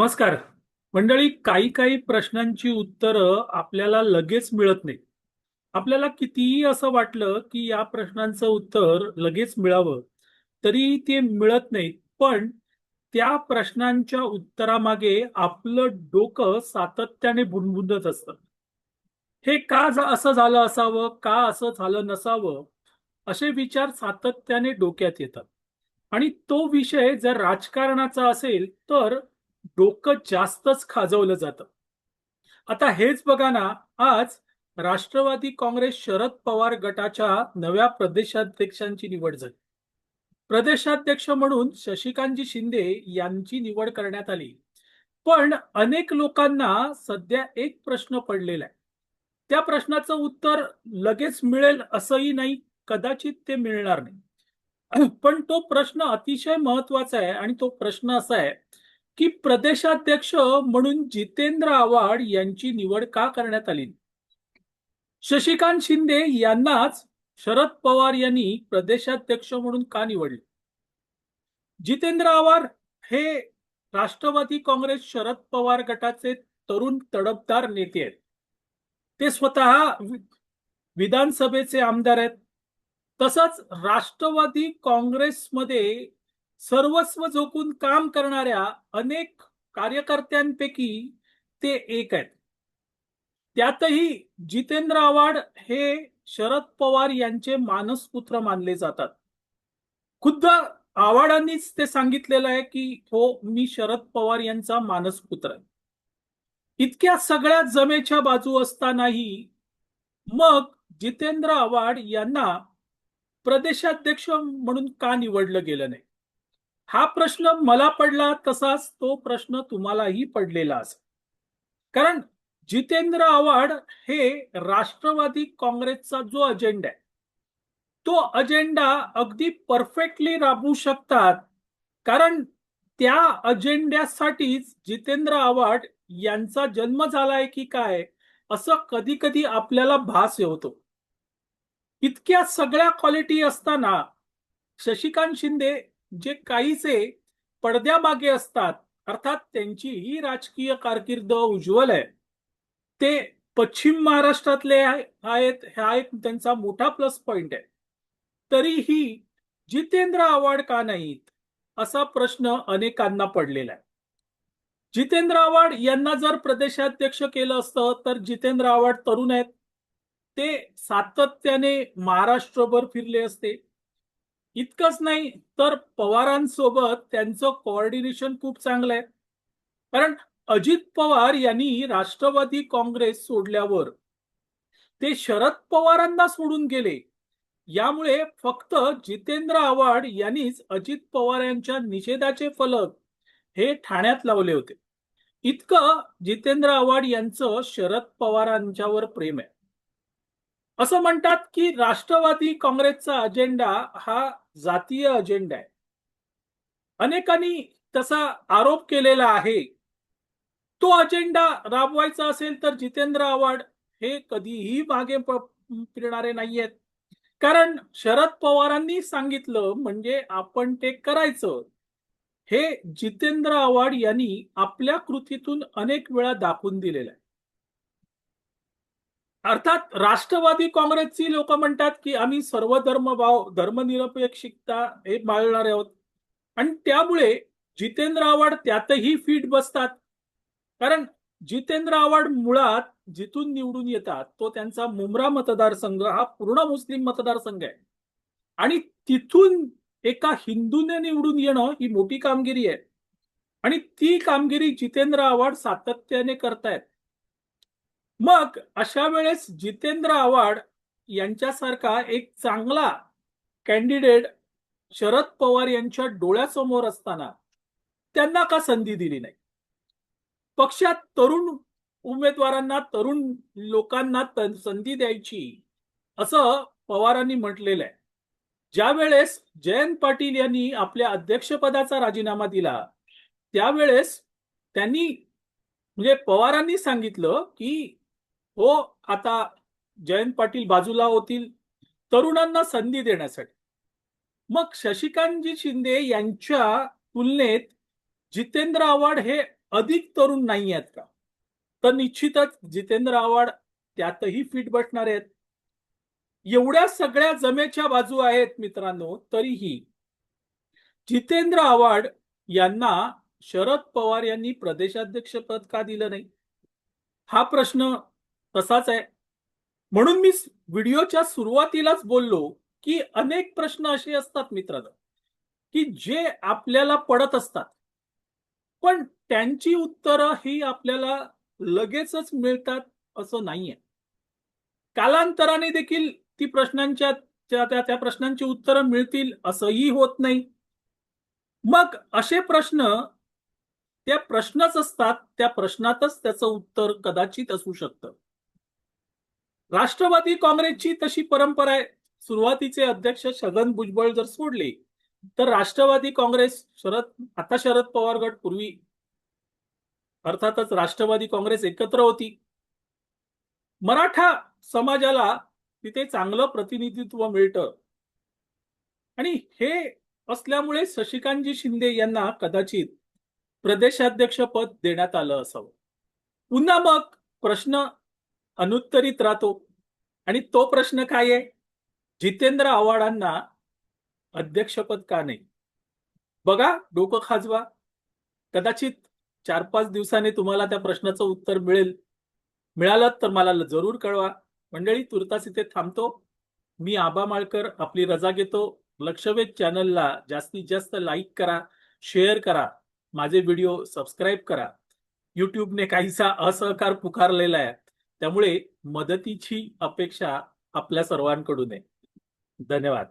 नमस्कार. मंडळी काही काही प्रश्नांची उत्तरं आपल्याला लगेच मिळत नाही आपल्याला कितीही असं वाटलं की या प्रश्नांचं उत्तर लगेच मिळावं तरी ते मिळत नाही पण त्या प्रश्नांच्या उत्तरामागे आपलं डोकं सातत्याने भुणभुणत असतं. हे का असं झालं असावं का असं झालं नसावं असे विचार सातत्याने डोक्यात येतात. आणि तो विषय जर राजकारणाचा असेल तर डोकं जास्तच खाजवलं जातं. आता हेच बघा ना आज राष्ट्रवादी काँग्रेस शरद पवार गटाच्या नव्या प्रदेशाध्यक्षांची निवड झाली. प्रदेशाध्यक्ष म्हणून शशिकांतजी शिंदे यांची निवड करण्यात आली. पण अनेक लोकांना सध्या एक प्रश्न पडलेला आहे. त्या प्रश्नाचं उत्तर लगेच मिळेल असंही नाही कदाचित ते मिळणार नाही. पण तो प्रश्न अतिशय महत्त्वाचा आहे आणि तो प्रश्न असा आहे की प्रदेशाध्यक्ष म्हणून जितेंद्र आव्हाड यांची निवड का करण्यात आली? शशिकांत शिंदे यांनाच शरद पवार यांनी प्रदेशाध्यक्ष म्हणून का निवडले? जितेंद्र आव्हाड हे राष्ट्रवादी काँग्रेस शरद पवार गटाचे तरुण तडफदार नेते आहेत. ते स्वतः विधानसभेचे आमदार आहेत. तसंच राष्ट्रवादी काँग्रेसमध्ये सर्वस्व झोकून काम करणाऱ्या अनेक कार्यकर्त्यांपैकी ते एक आहेत. त्यातही जितेंद्र आव्हाड हे शरद पवार यांचे मानसपुत्र मानले जातात. खुद्द आव्हाडांनीच ते सांगितलेलं आहे की हो मी शरद पवार यांचा मानसपुत्र आहे. इतक्या सगळ्या जमेच्या बाजू असतानाही मग जितेंद्र आव्हाड यांना प्रदेशाध्यक्ष म्हणून का निवडलं गेलं नाही? हा प्रश्न मला पडला तसाच तो प्रश्न तुम्हालाही पडलेला असेल कारण जितेंद्र आव्हाड हे राष्ट्रवादी काँग्रेसचा जो अजेंडा आहे तो अजेंडा अगदी परफेक्टली राबवू शकतात. कारण त्या अजेंड्यासाठीच जितेंद्र आव्हाड यांचा जन्म झालाय की काय असं कधी कधी आपल्याला भास होतो. इतक्या सगळ्या क्वालिटी असताना शशिकांत शिंदे जे काहीसे पडद्यामागे असतात अर्थात त्यांची ही राजकीय कारकीर्द उज्ज्वल आहे. ते पश्चिम महाराष्ट्रातले आहेत हा एक त्यांचा मोठा प्लस पॉइंट आहे. तरीही जितेंद्र आव्हाड का नाहीत असा प्रश्न अनेकांना पडलेला आहे. जितेंद्र आव्हाड यांना जर प्रदेशाध्यक्ष केलं असतं तर जितेंद्र आव्हाड तरुण आहेत. ते सातत्याने महाराष्ट्रभर फिरले असते. इतकंच नाही तर पवारांसोबत त्यांचं कोऑर्डिनेशन खूप चांगलं आहे. कारण अजित पवार यांनी राष्ट्रवादी काँग्रेस सोडल्यावर ते शरद पवारांना सोडून गेले. यामुळे फक्त जितेंद्र आव्हाड यांनीच अजित पवार यांच्या निषेधाचे फलक हे ठाण्यात लावले होते. इतकं जितेंद्र आव्हाड यांचं शरद पवारांच्यावर प्रेम आहे. असं म्हणतात की राष्ट्रवादी काँग्रेसचा अजेंडा हा जातीय अजेंडा आहे. अनेकांनी तसा आरोप केलेला आहे. तो अजेंडा राबवायचा असेल तर जितेंद्र आव्हाड हे कधीही मागे फिरणारे नाहीयेत. कारण शरद पवारांनी सांगितलं म्हणजे आपण ते करायचं. हे जितेंद्र आव्हाड यांनी आपल्या कृतीतून अनेक वेळा दाखवून दिलेलं आहे. अर्थात राष्ट्रवादी काँग्रेसची लोक म्हणतात की आम्ही सर्व धर्मभाव धर्मनिरपेक्षता हे माळणारे आहोत. आणि त्यामुळे जितेंद्र आव्हाड त्यातही फिट बसतात. कारण जितेंद्र आव्हाड मुळात जिथून निवडून येतात तो त्यांचा मुमरा मतदारसंघ हा पूर्ण मुस्लिम मतदारसंघ आहे. आणि तिथून एका हिंदूने निवडून येणं ही मोठी कामगिरी आहे. आणि ती कामगिरी जितेंद्र आव्हाड सातत्याने करतायत. मग अशा वेळेस जितेंद्र आव्हाड यांच्यासारखा एक चांगला कॅन्डिडेट शरद पवार यांच्या डोळ्यासमोर असताना त्यांना का संधी दिली नाही? पक्षात तरुण उमेदवारांना तरुण लोकांना संधी द्यायची असं पवारांनी म्हटलेलं आहे. ज्या वेळेस जयंत पाटील यांनी आपल्या अध्यक्षपदाचा राजीनामा दिला त्यावेळेस त्यांनी म्हणजे पवारांनी सांगितलं की हो आता जयंत पाटील बाजूला होतील तरुणांना संधी देण्यासाठी. मग शशिकांतजी शिंदे यांच्या तुलनेत जितेंद्र आव्हाड हे अधिक तरुण नाही आहेत का? तर निश्चितच जितेंद्र आव्हाड त्यातही फिट बसणार आहेत. एवढ्या सगळ्या जमेच्या बाजू आहेत मित्रांनो तरीही जितेंद्र आव्हाड यांना शरद पवार यांनी प्रदेशाध्यक्षपद का दिलं नाही? हा प्रश्न तसाच आहे. म्हणून मी व्हिडिओच्या सुरुवातीलाच बोललो की अनेक प्रश्न असे असतात मित्रांनो की जे आपल्याला पडत असतात. पण त्यांची उत्तरं ही आपल्याला लगेचच मिळतात असं नाहीये. कालांतराने देखील ती प्रश्नांच्या त्या त्या त्या प्रश्नांची उत्तरं मिळतील असंही होत नाही. मग असे प्रश्न त्या प्रश्नच असतात त्या प्रश्नातच त्याचं उत्तर कदाचित असू शकतं. राष्ट्रवादी काँग्रेसची तशी परंपरा आहे. सुरुवातीचे अध्यक्ष छगन भुजबळ जर सोडले तर राष्ट्रवादी काँग्रेस शरद आता शरद पवार गट पूर्वी अर्थातच राष्ट्रवादी काँग्रेस एकत्र होती. मराठा समाजाला तिथे चांगलं प्रतिनिधित्व मिळतं. आणि हे असल्यामुळे शशिकांतजी शिंदे यांना कदाचित प्रदेशाध्यक्ष पद देण्यात आलं असावं. पुन्हा मग प्रश्न अनुत्तरित राहतो. आणि तो प्रश्न काय आहे? जितेंद्र आव्हाडांना अध्यक्षपद का नाही? बघा डोकं खाजवा. कदाचित चार पाच दिवसांनी तुम्हाला त्या प्रश्नाचं उत्तर मिळेल. मिळालं तर मला जरूर कळवा. मंडळी तुर्तास इथे थांबतो. मी आबा माळकर आपली रजा घेतो. लक्षवेध चॅनलला जास्तीत जास्त लाईक करा शेअर करा माझे व्हिडिओ सबस्क्राईब करा. युट्यूबने काहीसा असहकार पुकारलेला आहे. त्यामुळे मदतीची अपेक्षा आपल्या सर्वांकडून आहे. धन्यवाद.